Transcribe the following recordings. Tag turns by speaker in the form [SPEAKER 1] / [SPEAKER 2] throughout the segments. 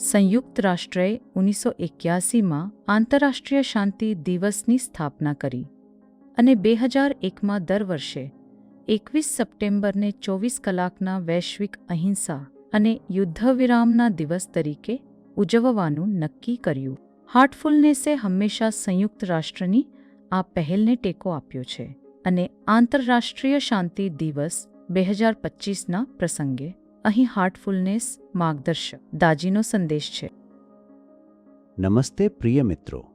[SPEAKER 1] સંયુક્ત રાષ્ટ્રએ ઓગણીસો એક્યાસીમાં આંતરરાષ્ટ્રીય શાંતિ દિવસની સ્થાપના કરી અને બે હજાર એકમાં દર વર્ષે એકવીસ સપ્ટેમ્બરને ચોવીસ કલાકના વૈશ્વિક અહિંસા અને યુદ્ધવિરામના દિવસ તરીકે ઉજવવાનું નક્કી કર્યું. હાર્ટફુલનેસે હંમેશા સંયુક્ત રાષ્ટ્રની આ પહેલને ટેકો આપ્યો છે અને આંતરરાષ્ટ્રીય શાંતિ દિવસ બે હજાર પચીસના પ્રસંગે અહીં હાર્ટફુલનેસ માર્ગદર્શક, દાજીનો સંદેશ છે.
[SPEAKER 2] નમસ્તે પ્રિય મિત્રો.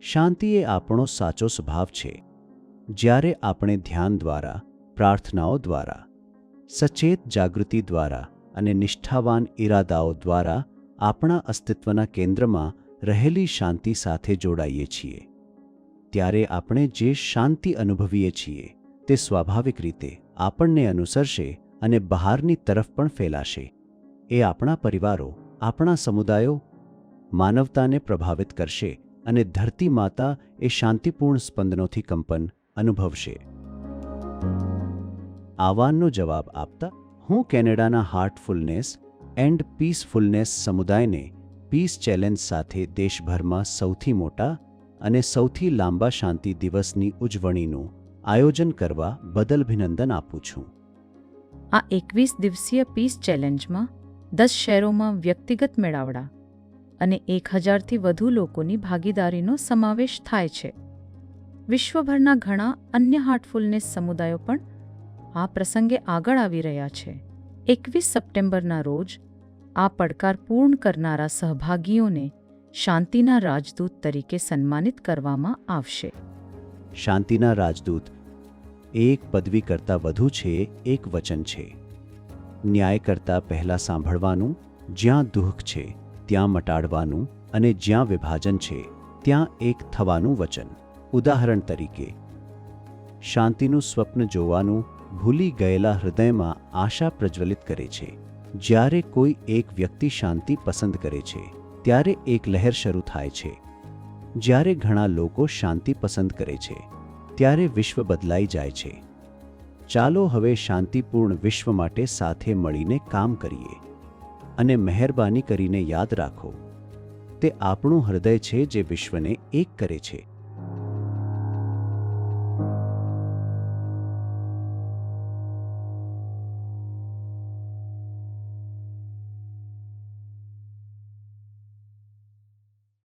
[SPEAKER 2] શાંતિ એ આપણો સાચો સ્વભાવ છે. જ્યારે આપણે ધ્યાન દ્વારા, પ્રાર્થનાઓ દ્વારા, સચેત જાગૃતિ દ્વારા અને નિષ્ઠાવાન ઈરાદાઓ દ્વારા આપણા અસ્તિત્વના કેન્દ્રમાં રહેલી શાંતિ સાથે જોડાઈએ છીએ. ત્યારે આપણે જે શાંતિ અનુભવીએ છીએ તે સ્વાભાવિક રીતે આપણને અનુસરશે અને બહારની તરફ પણ ફેલાશે. એ આપણા પરિવારો, આપણા સમુદાયો માનવતાને પ્રભાવિત કરશે અને ધરતી માતા એ શાંતિપૂર્ણ સ્પંદનોથી કંપન અનુભવશે. આવાનનો જવાબ આપતા, હું કેનેડાના હાર્ટફુલનેસ એન્ડ પીસફુલનેસ સમુદાયને પીસ ચેલેન્જ સાથે દેશભરમાં સૌથી મોટા અને સૌથી લાંબા શાંતિ દિવસની ઉજવણીનું આયોજન કરવા બદલ અભિનંદન આપું છું.
[SPEAKER 1] આ એકવીસ દિવસીય પીસ ચેલેન્જમાં દસ શહેરોમાં વ્યક્તિગત મેળાવડા અને એક હજારથી વધુ લોકોની ભાગીદારીનો સમાવેશ થાય છે. વિશ્વભરના ઘણા અન્ય હાર્ટફુલનેસ સમુદાયો પણ આ પ્રસંગે આગળ આવી રહ્યા છે. એકવીસ સપ્ટેમ્બરના રોજ આ પડકાર પૂર્ણ કરનારા સહભાગીઓને શાંતિના રાજદૂત તરીકે સન્માનિત કરવામાં આવશે.
[SPEAKER 2] શાંતિના રાજદૂત એક પદવી કરતાં વધુ છે, એક વચન છે. ન્યાય કરતાં પહેલાં સાંભળવાનું, જ્યાં દુઃખ છે, ત્યાં મટાડવાનું અને જ્યાં વિભાજન છે, ત્યાં એક થવાનું વચન. ઉદાહરણ તરીકે, શાંતિનું સ્વપ્ન જોવાનું ભૂલી ગયેલા હૃદયમાં આશા પ્રજ્વલિત કરે છે. જ્યારે કોઈ એક વ્યક્તિ શાંતિ પસંદ કરે છે, ત્યારે એક લહેર શરૂ થાય છે. જ્યારે ઘણા લોકો શાંતિ પસંદ કરે છે ત્યારે વિશ્વ બદલાઈ જાય છે. ચાલો હવે શાંતિપૂર્ણ વિશ્વ માટે સાથે મળીને કામ કરીએ અને મહેરબાની કરીને યાદ રાખો, તે આપણું હૃદય છે જે વિશ્વને એક કરે છે.